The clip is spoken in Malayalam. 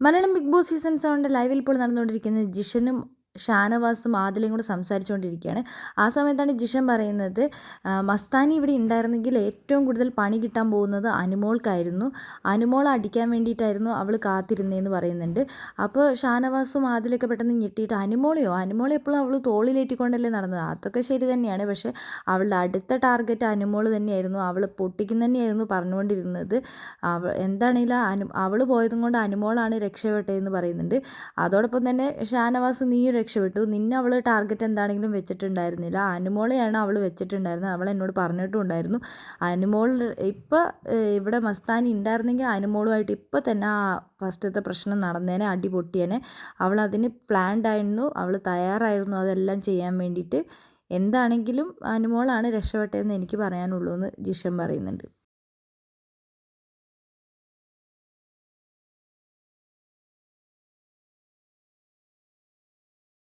മലയാളം ബിഗ് ബോസ് സീസൺ സെവന്റെ ലൈവിൽ ഇപ്പോൾ നടന്നുകൊണ്ടിരിക്കുന്നത് ജിഷനും ഷാനവാസും ആദിലും കൂടെ സംസാരിച്ചുകൊണ്ടിരിക്കുകയാണ്. ആ സമയത്താണ് ജിഷൻ പറയുന്നത് മസ്താനി ഇവിടെ ഉണ്ടായിരുന്നെങ്കിൽ ഏറ്റവും കൂടുതൽ പണി കിട്ടാൻ പോകുന്നത് അനുമോൾക്കായിരുന്നു. അനുമോൾ അടിക്കാൻ വേണ്ടിയിട്ടായിരുന്നു അവൾ കാത്തിരുന്നതെന്ന് പറയുന്നുണ്ട്. അപ്പോൾ ഷാനവാസും ആദിലൊക്കെ പെട്ടെന്ന് ഞെട്ടിയിട്ട് അനുമോളെയോ? അനുമോളെ എപ്പോഴും അവൾ തോളിലേറ്റിക്കൊണ്ടല്ലേ നടന്നത്? അതൊക്കെ ശരി തന്നെയാണ്. പക്ഷേ അവളുടെ അടുത്ത ടാർഗറ്റ് അനുമോൾ തന്നെയായിരുന്നു. അവൾ പൊട്ടിക്കുന്ന തന്നെയായിരുന്നു പറഞ്ഞുകൊണ്ടിരുന്നത്. അവ എന്താണെങ്കിലും അനു അവൾ പോയതും കൊണ്ട് അനുമോളാണ് രക്ഷപ്പെട്ടതെന്ന് പറയുന്നുണ്ട്. അതോടൊപ്പം തന്നെ ഷാനവാസ് നീയും രക്ഷപ്പെട്ടു. നിന്നെ അവൾ ടാർഗറ്റ് എന്താണെങ്കിലും വെച്ചിട്ടുണ്ടായിരുന്നില്ല. അനുമോളെയാണ് അവൾ വെച്ചിട്ടുണ്ടായിരുന്നത്. അവൾ എന്നോട് പറഞ്ഞിട്ടും ഉണ്ടായിരുന്നു അനുമോൾ ഇപ്പോൾ ഇവിടെ മസ്താനി ഉണ്ടായിരുന്നെങ്കിൽ അനുമോളുമായിട്ട് ഇപ്പോൾ തന്നെ ആ ഫസ്റ്റത്തെ പ്രശ്നം നടന്നേനെ അടി പൊട്ടിയേനെ അവൾ അതിന് പ്ലാൻഡ് ആയിരുന്നു. അവൾ തയ്യാറായിരുന്നു അതെല്ലാം ചെയ്യാൻ വേണ്ടിയിട്ട്. എന്താണെങ്കിലും അനുമോളാണ് രക്ഷപ്പെട്ടതെന്ന് എനിക്ക് പറയാനുള്ളൂ എന്ന് ജിഷൻ പറയുന്നുണ്ട്.